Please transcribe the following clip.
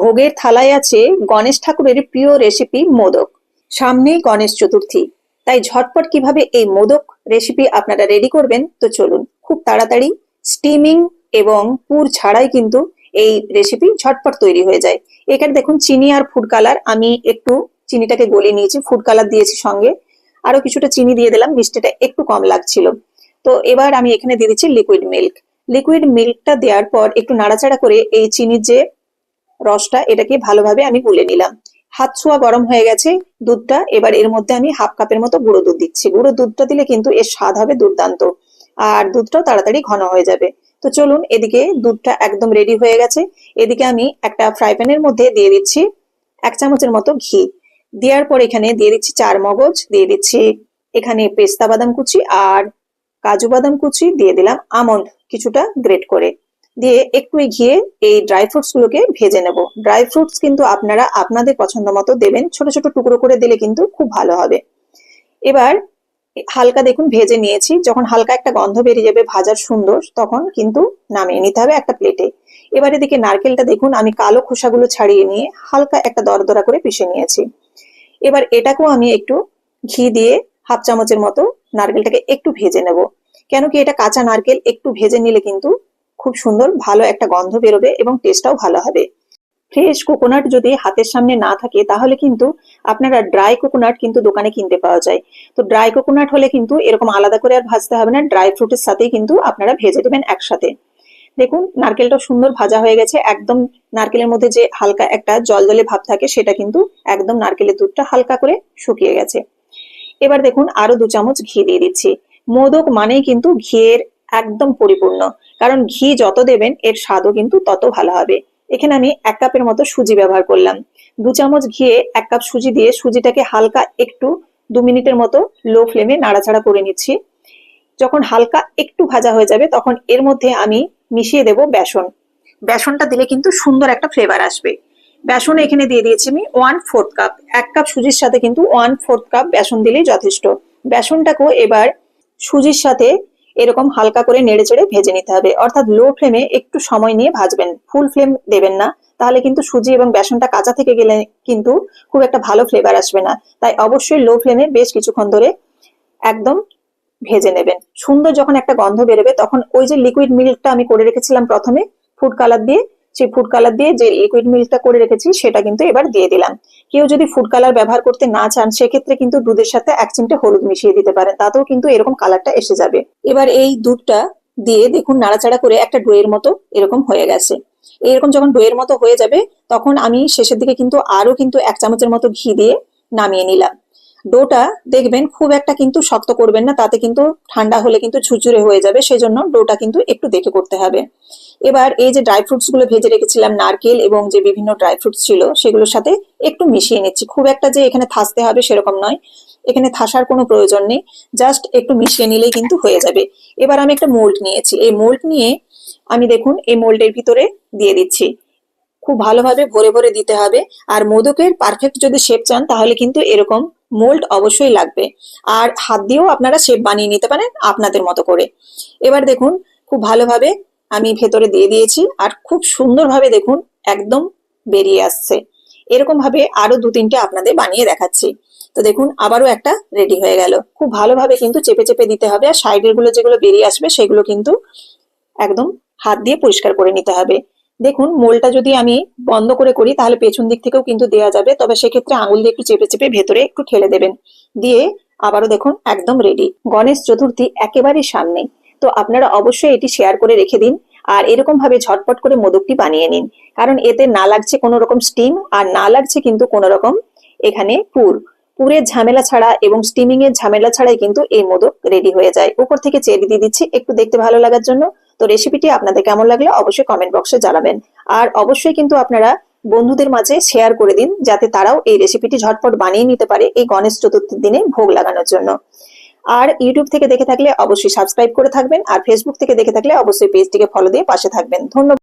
ভোগের থালায় আছে গণেশ ঠাকুরের প্রিয় রেসিপি মোদক। সামনেই গণেশ চতুর্থী। তাই ঝটপট কীভাবে এই মোদক রেসিপি আপনারা রেডি করবেন, তো চলুন খুব তাড়াতাড়ি স্টিমিং এবং পুর ছাড়াই কিন্তু এই রেসিপি ঝটপট তৈরি হয়ে যায়। এখানে দেখুন চিনি আর ফুড কালার আমি একটু চিনিটাকে গলিয়ে নিয়েছি ফুড কালার দিয়েছি সঙ্গে। আরও কিছুটা চিনি দিয়ে দিলাম, মিষ্টিটা একটু কম লাগছিল। তো এবার আমি এখানে দিয়ে দিচ্ছি লিকুইড মিল্ক লিকুইড মিল্কটা দেওয়ার পর একটু নাড়াচাড়া করে এই চিনির যে রসটা এটাকে ভালোভাবে আমি গুলে নিলাম। হাত ছোঁয়া গরম হয়ে গেছে, দুধটা এবার এর মধ্যে আমি হাফ কাপের মতো গুঁড়ো দুধ দিচ্ছি। গুঁড়ো দুধটা দিলে কিন্তু এর স্বাদ হবে দুর্দান্ত আর দুধটাও তাড়াতাড়ি ঘন হয়ে যাবে। তো চলুন এদিকে দুধটা একদম রেডি হয়ে গেছে। এদিকে আমি একটা ফ্রাই প্যানের মধ্যে দিয়ে দিচ্ছি এক চামচের মতো ঘি। দেওয়ার পর এখানে দিয়ে দিচ্ছি চার মগজ, দিয়ে দিচ্ছি এখানে পেস্তা বাদাম কুচি আর কাজু বাদাম কুচি, দিয়ে দিলাম আমন্ড কিছুটা গ্রেট করে। দিয়ে একটু ঘিয়ে এই ড্রাই ফ্রুটস গুলোকে ভেজে নেব। ড্রাই ফ্রুটস কিন্তু আপনারা আপনাদের পছন্দ মতো দেবেন। ছোট ছোট টুকরো করে দিলে কিন্তু খুব ভালো হবে। এবার হালকা দেখুন, ভেজে নিয়েছি। যখন হালকা একটা গন্ধ বেরিয়ে যাবে, ভাজার সুন্দর, তখন কিন্তু নামিয়ে নিতে হবে একটা প্লেটে এবার এদিকে নারকেলটা দেখুন, আমি কালো খোসাগুলো ছাড়িয়ে নিয়ে হালকা একটা দরদরা করে পিষে নিয়েছি। এবার এটাকেও আমি একটু ঘি দিয়ে হাফ চামচের মতো নারকেলটাকে একটু ভেজে নেব। কেন কি এটা কাঁচা নারকেল, একটু ভেজে নিলে কিন্তু খুব সুন্দর, ভালো একটা গন্ধ বেরোবে এবং টেস্টটাও ভালো হবে। ফ্রেশ কোকোনাট যদি হাতের সামনে না থাকে, তাহলে কিন্তু আপনারা ড্রাই কোকোনাট কিন্তু দোকানে কিনতে পাওয়া যায়। তো ড্রাই কোকোনাট হলে কিন্তু এরকম আলাদা করে আর ভাজতে হবে না ড্রাই ফ্রুটের সাথেই কিন্তু আপনারা ভেজে দেবেন একসাথে। দেখুন নারকেলটা সুন্দর ভাজা হয়ে গেছে, একদম নারকেলের মধ্যে যে হালকা একটা জল জলে ভাব থাকে, সেটা কিন্তু একদম নারকেলের দুধটা হালকা করে শুকিয়ে গেছে। এবার দেখুন, আরও দু চামচ ঘি দিয়ে দিচ্ছি। মোদক মানেই কিন্তু ঘিয়ের একদম পরিপূর্ণ। কারণ ঘি যত দেবেন, এর স্বাদও কিন্তু তত ভালো হবে। এখানে আমি এক কাপের মতো সুজি ব্যবহার করলাম। দু চামচ ঘিয়ে এক কাপ সুজি দিয়ে সুজিটাকে হালকা একটু, দু মিনিটের মতো লো ফ্লেমে নাড়াচাড়া করে নিচ্ছি। যখন হালকা একটু ভাজা হয়ে যাবে, তখন এর মধ্যে আমি মিশিয়ে দেব বেসন। বেসনটা দিলে কিন্তু সুন্দর একটা ফ্লেভার আসবে। বেসন এখানে দিয়ে দিয়েছি আমি ওয়ান ফোর্থ কাপ এক কাপ সুজির সাথে কিন্তু ওয়ান ফোর্থ কাপ বেসন দিলেই যথেষ্ট। বেসনটাকেও এবার সুজির সাথে এরকম হালকা করে নেড়ে চেড়ে ভেজে নিতে হবে। অর্থাৎ লো ফ্লেমে একটু সময় নিয়ে ভাজবেন। ফুল ফ্লেম দেবেন না। তাহলে কিন্তু সুজি এবং বেসনটা কাঁচা থেকে গেলে কিন্তু খুব একটা ভালো ফ্লেভার আসবে না। তাই অবশ্যই লো ফ্লেমে বেশ কিছুক্ষণ ধরে একদম ভেজে নেবেন। সুন্দর যখন একটা গন্ধ বেরোবে, তখন ওই যে লিকুইড মিল্কটা আমি করে রেখেছিলাম প্রথমে ফুড কালার দিয়ে সেই ফুড কালার দিয়ে যে লিকুইড মিল্কটা করে রেখেছি, সেটা কিন্তু এবার দিয়ে দিলাম। কেউ যদি ফুড কালার ব্যবহার করতে না চান, সেক্ষেত্রে কিন্তু দুধের সাথে এক চিমটে হলুদ মিশিয়ে দিতে পারেন। তাতেও কিন্তু এরকম কালারটা এসে যাবে। এবার এই দুধটা দিয়ে দেখুন নাড়াচাড়া করে একটা ডোয়ের মতো এরকম হয়ে গেছে। এরকম যখন ডোয়ের মতো হয়ে যাবে, তখন আমি শেষের দিকে কিন্তু আরও কিন্তু এক চামচের মতো ঘি দিয়ে নামিয়ে নিলাম। ডোটা দেখবেন খুব একটা কিন্তু শক্ত করবেন না, তাতে কিন্তু ঠান্ডা হলে কিন্তু ঝুরঝুরে হয়ে যাবে, সেজন্য ডোটা কিন্তু একটু দেখে করতে হবে। এবার এই যে ড্রাই ফ্রুটসগুলো ভেজে রেখেছিলাম, নারকেল এবং যে বিভিন্ন ড্রাই ফ্রুটস ছিল, সেগুলোর সাথে একটু মিশিয়ে নিচ্ছি। খুব একটা যে এখানে থাসতে হবে সেরকম নয়, এখানে থাসার কোনো প্রয়োজন নেই, জাস্ট একটু মিশিয়ে নিলেই কিন্তু হয়ে যাবে। এবার আমি একটা মোল্ড নিয়েছি, এই মোল্ড নিয়ে আমি দেখুন এই মোল্ডের ভিতরে দিয়ে দিচ্ছি। খুব ভালোভাবে ভরে ভরে দিতে হবে, আর মোদকের পারফেক্ট যদি শেপ চান, তাহলে কিন্তু এরকম মোল্ড অবশ্যই লাগবে। আর হাত দিয়েও আপনারা শেপ বানিয়ে নিতে পারেন আপনাদের মতো করে। এবার দেখুন, খুব ভালোভাবে আমি ভেতরে দিয়ে দিয়েছি আর খুব সুন্দরভাবে দেখুন একদম বেরিয়ে আসছে। এরকম ভাবে আরও দু তিনটে আপনাদের বানিয়ে দেখাচ্ছি। তো দেখুন, আবারও একটা রেডি হয়ে গেল। খুব ভালোভাবে কিন্তু চেপে চেপে দিতে হবে আর সাইডেরগুলো যেগুলো বেরিয়ে আসবে সেগুলো কিন্তু একদম হাত দিয়ে পরিষ্কার করে নিতে হবে। দেখুন, মোলটা যদি আমি বন্ধ করে করি, তাহলে পেছন দিক থেকেও কিন্তু দেওয়া যাবে। তবে সেক্ষেত্রে আঙুল দিয়ে একটু চেপে চেপে ভেতরে একটু ঠেলে দেবেন। দিয়ে আবারও দেখুন, একদম রেডি গণেশ চতুর্থী একেবারেই সামনে তো আপনারা অবশ্যই এটি শেয়ার করে রেখে দিন আর এরকম ভাবে ঝটপট করে মোদকটি বানিয়ে নিন। কারণ এতে না লাগছে কোনো রকম স্টিম আর না লাগছে কিন্তু কোনো রকম এখানে পুর। পুরের ঝামেলা ছাড়া এবং স্টিমিং এর ঝামেলা ছাড়াই কিন্তু এই মোদক রেডি হয়ে যায়। উপর থেকে চেরি দিয়ে দিচ্ছি, একটু দেখতে ভালো লাগার জন্য। তো রেসিপিটি আপনাদের কেমন লাগল অবশ্যই কমেন্ট বক্সে জানাবেন। আর অবশ্যই কিন্তু আপনারা বন্ধুদের মাঝে শেয়ার করে দিন, যাতে তারাও এই রেসিপিটি ঝটপট বানিয়ে নিতে পারে এই গণেশ চতুর্থীর দিনে ভোগ লাগানোর জন্য। আর ইউটিউব থেকে দেখে থাকলে অবশ্যই সাবস্ক্রাইব করে থাকবেন, আর ফেসবুক থেকে দেখে থাকলে অবশ্যই পেজটিকে ফলো দিয়ে পাশে থাকবেন। ধন্যবাদ।